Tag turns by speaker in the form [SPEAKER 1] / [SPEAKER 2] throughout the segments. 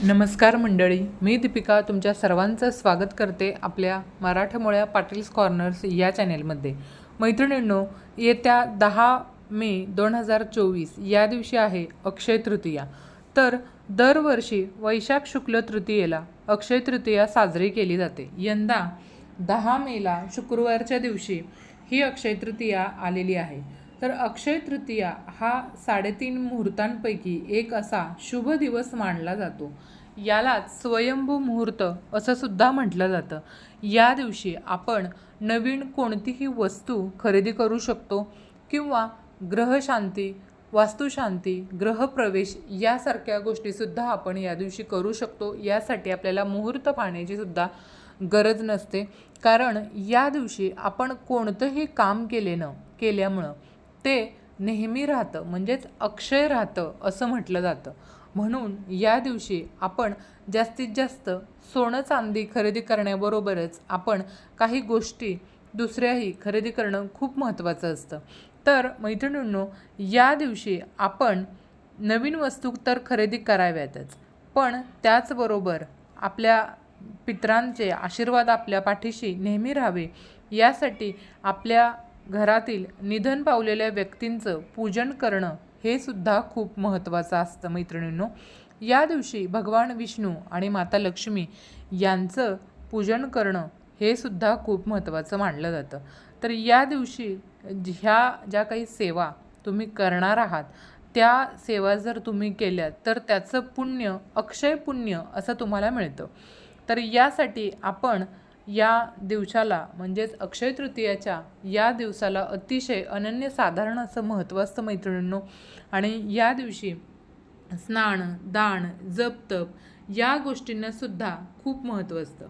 [SPEAKER 1] नमस्कार मंडळी मी दीपिका तुमच्या सर्वांचं स्वागत करते आपल्या मराठमोळ्या पाटील्स कॉर्नर्स या चॅनेलमध्ये. मैत्रिणींनो येत्या दहा मे दोन हजार चोवीस या दिवशी आहे अक्षय तृतीया. तर दरवर्षी वैशाख शुक्ल तृतीयेला अक्षय तृतीया साजरी केली जाते. यंदा दहा मेला शुक्रवारच्या दिवशी ही अक्षय तृतीया आलेली आहे. तर अक्षय तृतीया हा साडेतीन मुहूर्तांपैकी एक असा शुभ दिवस मानला जातो. यालाच स्वयंभू मुहूर्त असं सुद्धा म्हटलं जातं. या दिवशी आपण नवीन कोणतीही वस्तू खरेदी करू शकतो किंवा ग्रहशांती वास्तुशांती ग्रहप्रवेश यासारख्या गोष्टीसुद्धा आपण या दिवशी करू शकतो. यासाठी आपल्याला मुहूर्त पाहण्याची सुद्धा गरज नसते. कारण या दिवशी आपण कोणतंही काम केले न केल्यामुळं ते नेहमी राहतं म्हणजेच अक्षय राहतं असं म्हटलं जातं. म्हणून या दिवशी आपण जास्तीत जास्त सोनं चांदी खरेदी करण्याबरोबरच आपण काही गोष्टी दुसऱ्याही खरेदी करणं खूप महत्त्वाचं असतं. तर मैत्रिणींनो या दिवशी आपण नवीन वस्तू तर खरेदी कराव्यातच पण त्याचबरोबर आपल्या पित्रांचे आशीर्वाद आपल्या पाठीशी नेहमी राहावे यासाठी आपल्या घरातील निधन पावलेल्या व्यक्तींचं पूजन करणं हे सुद्धा खूप महत्त्वाचं असतं मैत्रिणींनो. या दिवशी भगवान विष्णू आणि माता लक्ष्मी यांचं पूजन करणं हे सुद्धा खूप महत्त्वाचं मानलं जातं. तर या दिवशी ह्या ज्या काही सेवा तुम्ही करणार आहात त्या सेवा जर तुम्ही केल्या तर त्याचं पुण्य अक्षय पुण्य असं तुम्हाला मिळतं. तर यासाठी आपण या दिवसाला म्हणजेच अक्षय तृतीयाच्या या दिवसाला अतिशय अनन्यसाधारण असं महत्त्व असतं मैत्रिणींनो. आणि या दिवशी स्नान दान जप तप या गोष्टींना सुद्धा खूप महत्त्व असतं.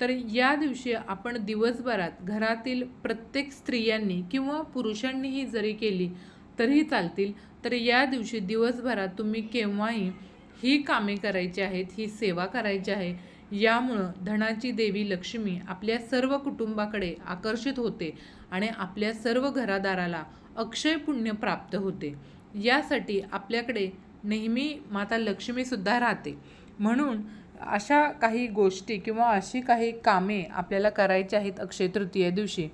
[SPEAKER 1] तर या दिवशी आपण दिवसभरात घरातील प्रत्येक स्त्रियांनी किंवा पुरुषांनीही जरी केली तरीही चालतील. तर या दिवशी दिवसभरात तुम्ही केव्हाही ही कामे करायची आहेत ही सेवा करायची आहे यामुळं धनाची देवी लक्ष्मी आपल्या सर्व कुटुंबाकडे आकर्षित होते आणि आपल्या सर्व घरादाराला अक्षय पुण्य प्राप्त होते. यासाठी आपल्याकडे नेहमी माता लक्ष्मीसुद्धा राहते. म्हणून अशा काही गोष्टी किंवा अशी काही कामे आपल्याला करायची आहेत अक्षय तृतीय दिवशी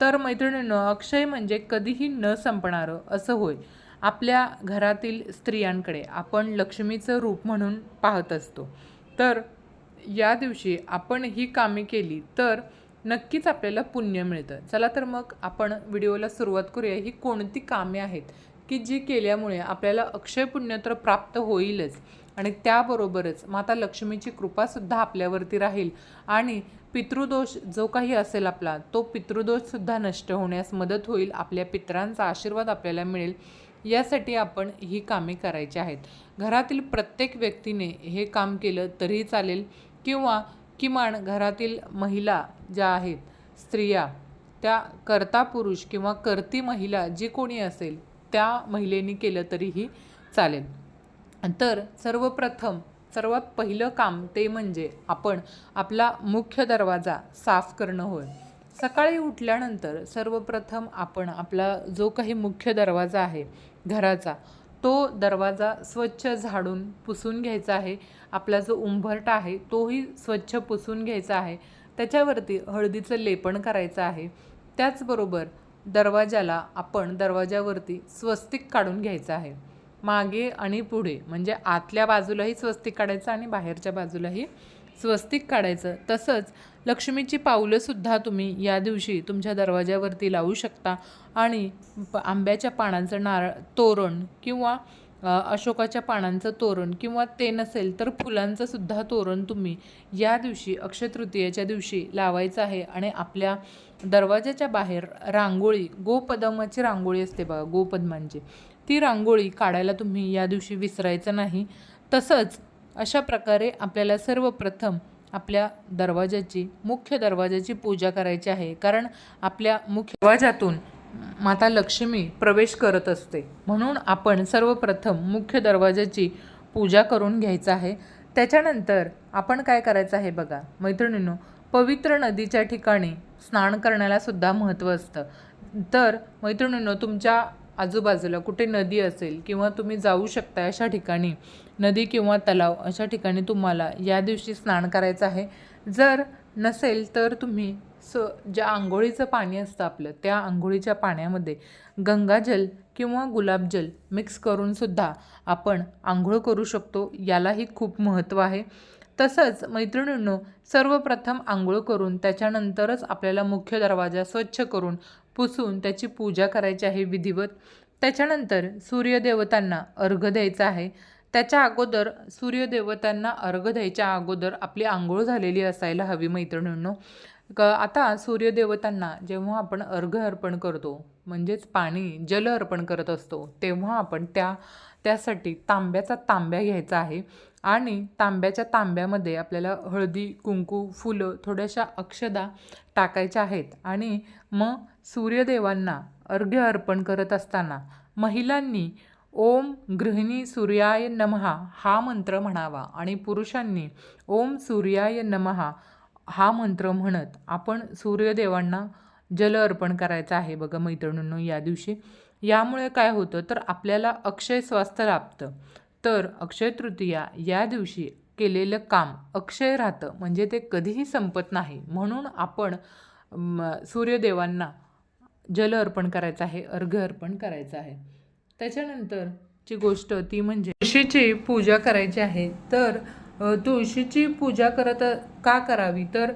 [SPEAKER 1] तर मैत्रिणीनं अक्षय म्हणजे कधीही न संपणारं असं होय. आपल्या घरातील स्त्रियांकडे आपण लक्ष्मीचं रूप म्हणून पाहत असतो. तर या दिवशी आपण ही कामे केली तर नक्कीच आपल्याला पुण्य मिळतं. चला तर मग आपण व्हिडिओला सुरुवात करूया. ही कोणती कामे आहेत की जी केल्यामुळे आपल्याला अक्षय पुण्य तर प्राप्त होईलच आणि त्याबरोबरच माता लक्ष्मीची कृपासुद्धा आपल्यावरती राहील आणि पितृदोष जो काही असेल आपला तो पितृदोषसुद्धा नष्ट होण्यास मदत होईल आपल्या पितरांचा आशीर्वाद आपल्याला मिळेल. यासाठी आपण ही कामे करायची आहेत. घरातील प्रत्येक व्यक्तीने हे काम केलं तरीही चालेल. किंवा किमान घरातील महिला ज्या आहेत स्त्रिया त्या करता पुरुष किंवा करती महिला जी कोणी असेल त्या महिलेनी केलं तरीही चालेल. तर सर्वप्रथम सर्वात पहिलं काम ते म्हणजे आपण आपला मुख्य दरवाजा साफ करणं होय. सकाळी उठल्यानंतर सर्वप्रथम आपण आपला जो काही मुख्य दरवाजा आहे घराचा तो दरवाजा स्वच्छ झाडून पुसून घ्यायचा आहे. आपला जो उंबरटा आहे तोही स्वच्छ पुसून घ्यायचा आहे. त्याच्यावरती हळदीचं लेपण करायचं आहे. त्याचबरोबर दरवाजाला आपण दरवाजावरती स्वस्तिक काढून घ्यायचं आहे. मागे आणि पुढे म्हणजे आतल्या बाजूलाही स्वस्तिक काढायचं आणि बाहेरच्या बाजूलाही स्वस्तिक काढायचं. तसंच लक्ष्मीची पावलंसुद्धा तुम्ही या दिवशी तुमच्या दरवाज्यावरती लावू शकता. आणि आंब्याच्या पानांचं नारळ तोरण किंवा अशोकाच्या पानांचं तोरण किंवा ते नसेल तर फुलांचं सुद्धा तोरण तुम्ही या दिवशी अक्षयतृतीयेच्या दिवशी लावायचं आहे. आणि आपल्या दरवाजाच्या बाहेर रांगोळी गोपदमाची रांगोळी असते बघा गोपद्मांची म्हणजे. ती रांगोळी काढायला तुम्ही या दिवशी विसरायचं नाही. तसंच अशा प्रकारे आपल्याला सर्वप्रथम आपल्या दरवाजाची मुख्य दरवाजाची पूजा करायची आहे. कारण आपल्या मुख्य दरवाजातून माता लक्ष्मी प्रवेश करत असते. म्हणून आपण सर्वप्रथम मुख्य दरवाजाची पूजा करून घ्यायचं आहे. त्याच्यानंतर आपण काय करायचं आहे बघा मैत्रिणींनो पवित्र नदीच्या ठिकाणी स्नान करण्याला सुद्धा महत्त्व असतं. तर मैत्रिणींनो तुमच्या आजूबाजूला कुठे नदी असेल किंवा तुम्ही जाऊ शकता अशा ठिकाणी नदी किंवा तलाव अशा ठिकाणी तुम्हाला या दिवशी स्नान करायचं आहे. जर नसेल तर तुम्ही स ज्या आंघोळीचं पाणी असतं आपलं त्या आंघोळीच्या पाण्यामध्ये गंगाजल किंवा गुलाबजल मिक्स करूनसुद्धा आपण आंघोळ करू शकतो यालाही खूप महत्त्व आहे. तसंच मैत्रिणींनो सर्वप्रथम आंघोळ करून त्याच्यानंतरच आपल्याला मुख्य दरवाजा स्वच्छ करून पुसून त्याची पूजा करायची आहे विधिवत. त्याच्यानंतर सूर्यदेवतांना अर्घ द्यायचा आहे. त्याच्या अगोदर सूर्यदेवतांना अर्घ द्यायच्या अगोदर आपली आंघोळ झालेली असायला हवी मैत्रिणींनो. क आता सूर्यदेवतांना जेव्हा आपण अर्घ अर्पण करतो म्हणजेच पाणी जल अर्पण करत असतो तेव्हा आपण त्या त्यासाठी तांब्याचा तांब्या घ्यायचा आहे. आणि तांब्याच्या तांब्यामध्ये आपल्याला हळदी कुंकू फुलं थोड्याशा अक्षदा टाकायच्या आहेत. आणि मग सूर्यदेवांना अर्घ्य अर्पण करत असताना महिलांनी ओम गृहिणी सूर्याय नमहा हा मंत्र म्हणावा. आणि पुरुषांनी ओम सूर्याय नमहा हा मंत्र म्हणत आपण सूर्यदेवांना जल अर्पण करायचं आहे बघा मैत्रिणींनो या दिवशी. यामुळे काय होतं? तर आपल्याला अक्षय स्वास्थ्य लाभतं. तर अक्षय तृतीया या दिवशी केलेलं काम अक्षय राहतं. म्हणजे ते कधीही संपत नाही. म्हणून आपण सूर्यदेवांना जल अर्पण करायचं आहे अर्घ्य अर्पण करायचं आहे. त्याच्यानंतरची गोष्ट ती म्हणजे तुळशीची पूजा करायची आहे. तर तुळशीची पूजा करत का करावी? तर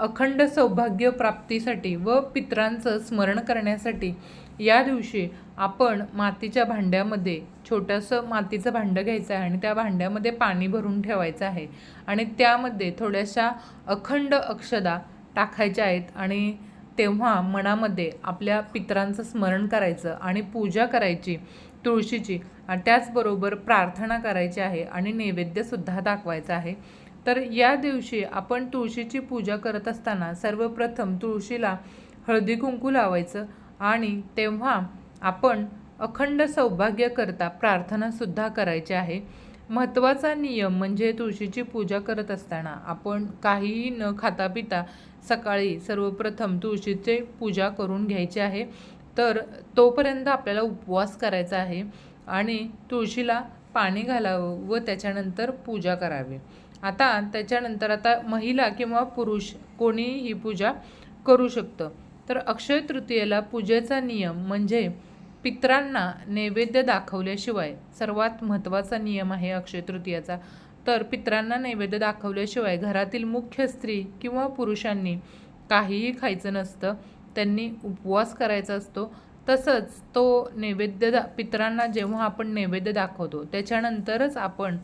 [SPEAKER 1] अखंड सौभाग्य प्राप्तीसाठी व पित्रांचं स्मरण करण्यासाठी या दिवशी आपण मातीच्या भांड्यामध्ये छोटंसं मातीचं भांडं घ्यायचं आहे आणि त्या भांड्यामध्ये पाणी भरून ठेवायचं आहे आणि त्यामध्ये थोड्याशा अखंड अक्षदा टाकायच्या आहेत आणि तेव्हा मनामध्ये आपल्या पित्रांचं स्मरण करायचं आणि पूजा करायची. तुळशीची. आणि त्याचबरोबर प्रार्थना करायची आहे आणि नैवेद्यसुद्धा दाखवायचा आहे. तर या दिवशी आपण तुळशीची पूजा करत असताना सर्वप्रथम तुळशीला हळदी कुंकू लावायचं आणि तेव्हा आपण अखंड सौभाग्यकरता प्रार्थनासुद्धा करायची आहे. महत्त्वाचा नियम म्हणजे तुळशीची पूजा करत असताना आपण काहीही न खाता पिता सकाळी सर्वप्रथम तुळशीचे पूजा करून घ्यायची आहे. तर तोपर्यंत आपल्याला उपवास करायचा आहे आणि तुळशीला पाणी घालावं व त्याच्यानंतर पूजा करावी. आता त्याच्यानंतर आता महिला किंवा पुरुष कोणीही ही पूजा करू शकतं. तर अक्षय तृतीयेला पूजेचा नियम म्हणजे पित्रांना नैवेद्य दाखवल्याशिवाय सर्वात महत्त्वाचा नियम आहे अक्षय तृतीयाचा. तर पित्रांना नैवेद्य दाखवल्याशिवाय घरातील मुख्य स्त्री किंवा पुरुषांनी काहीही खायचं नसतं. त्यांनी उपवास करायचा असतो तसंच तो नैवेद्य दा पितरांना जेव्हा आपण नैवेद्य दाखवतो त्याच्यानंतरच आपण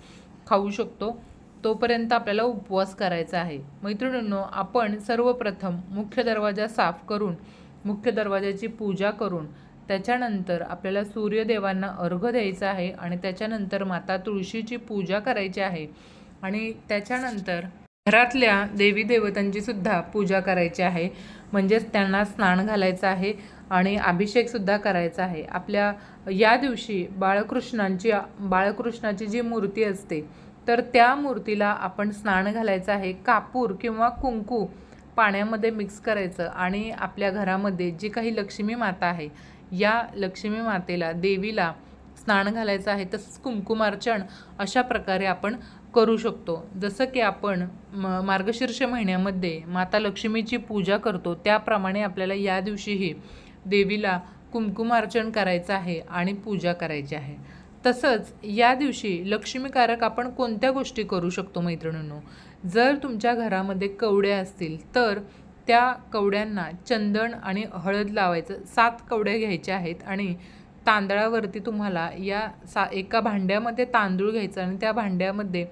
[SPEAKER 1] खाऊ शकतो तोपर्यंत आपल्याला उपवास करायचा आहे. मैत्रिणींनो आपण सर्वप्रथम मुख्य दरवाजा साफ करून मुख्य दरवाजाची पूजा करून त्याच्यानंतर आपल्याला सूर्यदेवांना अर्घ द्यायचा आहे आणि त्याच्यानंतर माता तुळशीची पूजा करायची आहे आणि त्याच्यानंतर घरातल्या देवी देवतांची सुद्धा पूजा करायची आहे. म्हणजेच त्यांना स्नान घालायचं आहे आणि अभिषेकसुद्धा करायचा आहे. आपल्या या दिवशी बाळकृष्णांची बाळकृष्णाची जी मूर्ती असते तर त्या मूर्तीला आपण स्नान घालायचं आहे. कापूर किंवा कुंकू पाण्यामध्ये मिक्स करायचं आणि आपल्या घरामध्ये जी काही लक्ष्मी माता आहे या लक्ष्मी मातेला देवीला स्नान घालायचं आहे. तसंच कुंकुमार्चन अशा प्रकारे आपण करू शकतो. जसं की आपण म मार्गशीर्ष महिन्यामध्ये माता लक्ष्मीची पूजा करतो त्याप्रमाणे आपल्याला या दिवशीही देवीला कुंकुमार्चन करायचं आहे आणि पूजा करायची आहे. तसंच या दिवशी लक्ष्मीकारक आपण कोणत्या गोष्टी करू शकतो मैत्रिणींनो? जर तुमच्या घरामध्ये कवड्या असतील तर त्या कवड्यांना चंदन आणि हळद लावायचं सात कवड्या घ्यायच्या आहेत आणि तांदळावरती तुम्हाला या सा एका भांड्यामध्ये तांदूळ घ्यायचं आणि त्या भांड्यामध्ये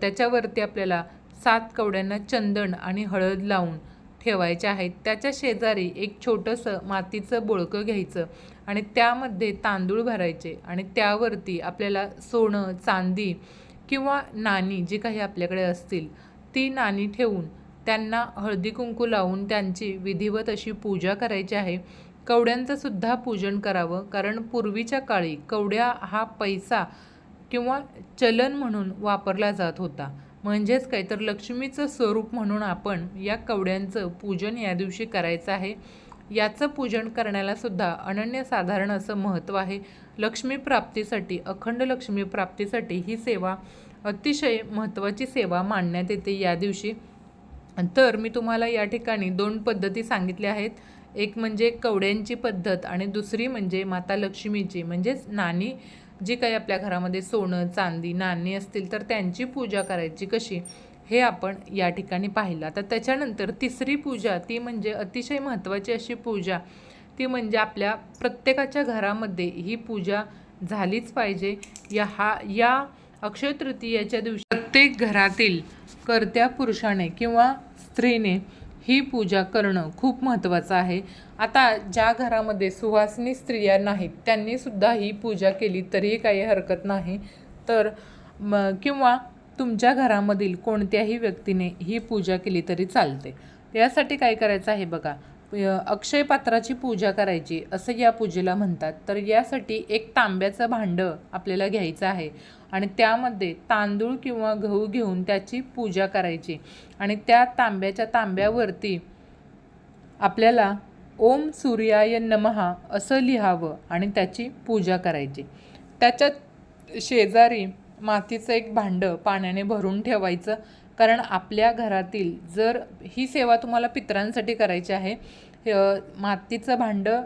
[SPEAKER 1] त्याच्यावरती आपल्याला सात कवड्यांना चंदन आणि हळद लावून ठेवायचे आहेत. त्याच्या शेजारी एक छोटंसं मातीचं बोळकं घ्यायचं आणि त्यामध्ये तांदूळ भरायचे आणि त्यावरती आपल्याला सोनं चांदी किंवा नाणी जी काही आपल्याकडे असतील ती नाणी ठेवून त्यांना हळदी कुंकू लावून त्यांची विधिवत अशी पूजा करायची आहे. कवड्यांचं सुद्धा पूजन करावं. कारण पूर्वीच्या काळी कवड्या हा पैसा किंवा चलन म्हणून वापरला जात होता. म्हणजेच काय? तर लक्ष्मीचं स्वरूप म्हणून आपण या कवड्यांचं पूजन या दिवशी करायचं आहे. याचं पूजन करण्याला सुद्धा अनन्यसाधारण असं महत्त्व आहे. लक्ष्मी प्राप्तीसाठी अखंड लक्ष्मी प्राप्तीसाठी ही सेवा अतिशय महत्त्वाची सेवा मानण्यात येते या दिवशी. तर मी तुम्हाला या ठिकाणी दोन पद्धती सांगितल्या आहेत. एक म्हणजे कवड्यांची पद्धत आणि दुसरी म्हणजे माता लक्ष्मीची म्हणजेच नाणी जी काही आपल्या घरामध्ये सोनं चांदी नाणी असतील तर त्यांची पूजा करायची कशी? हे आपण या ठिकाणी पाहिलं. तर त्याच्यानंतर तिसरी पूजा ती म्हणजे अतिशय महत्त्वाची अशी पूजा ती म्हणजे आपल्या प्रत्येकाच्या घरामध्ये ही पूजा झालीच पाहिजे. या हा या अक्षय तृतीयाच्या दिवशी प्रत्येक घरातील कर्त्या पुरुषाने किंवा स्त्रीने ही पूजा करणं खूप महत्त्वाचं आहे. आता ज्या घरामध्ये सुवासनी स्त्रिया नाहीत त्यांनीसुद्धा ही पूजा केली तरीही काही हरकत नाही. तर म किंवा तुमच्या घरामधील कोणत्याही व्यक्तीने ही पूजा केली तरी चालते. यासाठी काय करायचं आहे बघा अक्षय पात्राची पूजा करायची असं या पूजेला म्हणतात. तर यासाठी एक तांब्याचं भांडं आपल्याला घ्यायचं आहे. आणि त्यामध्ये तांदूळ किंवा गहू घेऊन त्याची पूजा करायची. आणि त्या तांब्याच्या तांब्यावरती आपल्याला ओम सूर्याय नमहा असं लिहावं आणि त्याची पूजा करायची. त्याच्यात शेजारी मातीचं एक भांडं पाण्याने भरून ठेवायचं कारण आपल्या घरातील जर ही सेवा तुम्हाला पितरांसाठी करायची आहे मातीचं भांडं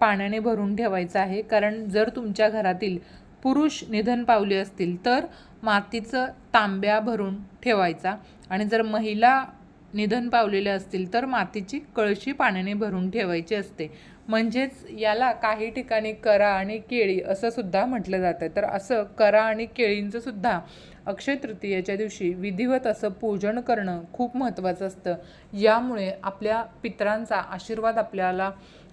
[SPEAKER 1] पाण्याने भरून ठेवायचं आहे कारण जर तुमच्या घरातील पुरुष निधन पावले असतील तर मातीचं तांब्या भरून ठेवायचा. आणि जर महिला निधन पावलेले असतील तर मातीची कळशी पाण्याने भरून ठेवायची असते. म्हणजेच याला काही ठिकाणी करा आणि केळी असं सुद्धा म्हटलं जातं तर असं करा आणि केळींचं सुद्धा अक्षय तृतीयेच्या दिवशी विधिवत असं पूजन करणं खूप महत्त्वाचं असतं. यामुळे आपल्या पितरांचा आशीर्वाद आपल्याला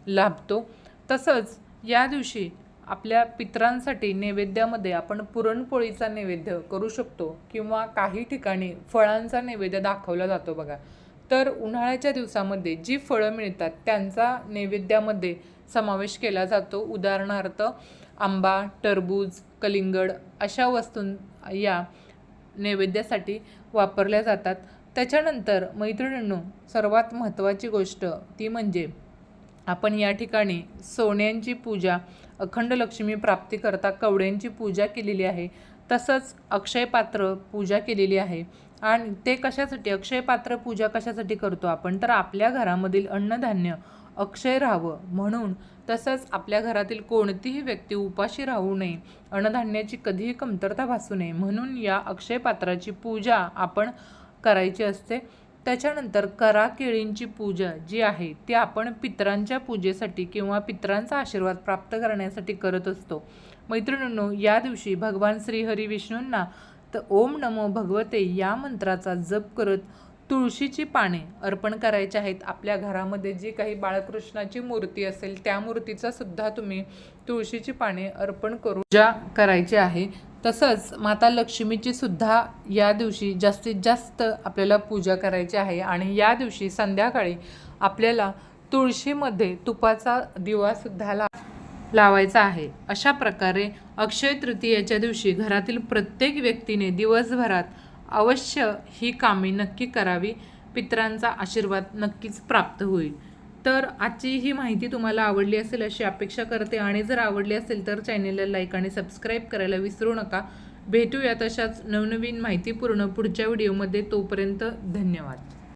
[SPEAKER 1] लाभतो. तसंच या दिवशी आपल्या पितरांसाठी नैवेद्यामध्ये आपण पुरणपोळीचा नैवेद्य करू शकतो किंवा काही ठिकाणी फळांचा नैवेद्य दाखवला जातो बघा. तर उन्हाळ्याच्या दिवसामध्ये जी फळं मिळतात त्यांचा नैवेद्यामध्ये समावेश केला जातो. उदाहरणार्थ आंबा टरबूज कलिंगड अशा वस्तू या नैवेद्यासाठी वापरल्या जातात. त्याच्यानंतर मैत्रिणींनो सर्वात महत्त्वाची गोष्ट ती म्हणजे आपण या ठिकाणी सोन्यांची पूजा अखंड लक्ष्मी प्राप्तीकरता कवड्यांची पूजा केलेली आहे. तसंच अक्षय पात्र पूजा केलेली आहे. आणि ते कशासाठी अक्षय पात्र पूजा कशासाठी करतो आपण? तर आपल्या घरामधील अन्नधान्य अक्षय राहावं. म्हणून तसंच आपल्या घरातील कोणतीही व्यक्ती उपाशी राहू नये. अन्नधान्याची कधीही कमतरता भासू नये. म्हणून या अक्षय पात्राची पूजा आपण करायची असते. त्याच्यानंतर करा केळींची पूजा जी आहे ती आपण पितरांच्या पूजेसाठी किंवा पितरांचा आशीर्वाद प्राप्त करण्यासाठी करत असतो. मैत्रिणींनो या दिवशी भगवान श्री हरी विष्णूंना तर ओम नमो भगवते या मंत्राचा जप करत तुळशीची पाने अर्पण करायची आहेत. आपल्या घरामध्ये जी काही बाळकृष्णाची मूर्ती असेल त्या मूर्तीचा सुद्धा तुम्ही तुळशीची पाने अर्पण करून पूजा करायची आहे. तसंच माता लक्ष्मीची सुद्धा या दिवशी जास्तीत जास्त आपल्याला पूजा करायची आहे आणि या दिवशी संध्याकाळी आपल्याला तुळशीमध्ये तुपाचा दिवासुद्धा ला लावायचा आहे. अशा प्रकारे अक्षय तृतीयेच्या दिवशी घरातील प्रत्येक व्यक्तीने दिवसभरात अवश्य ही कामे नक्की करावी. पितरांचा आशीर्वाद नक्कीच प्राप्त होईल. तर आजची ही माहिती तुम्हाला आवडली असेल अशी अपेक्षा करते आणि जर आवडली असेल तर चॅनेलला लाईक आणि सबस्क्राईब करायला विसरू नका. भेटूया तशाच नवनवीन माहितीपूर्ण पुढच्या व्हिडिओमध्ये. तोपर्यंत धन्यवाद.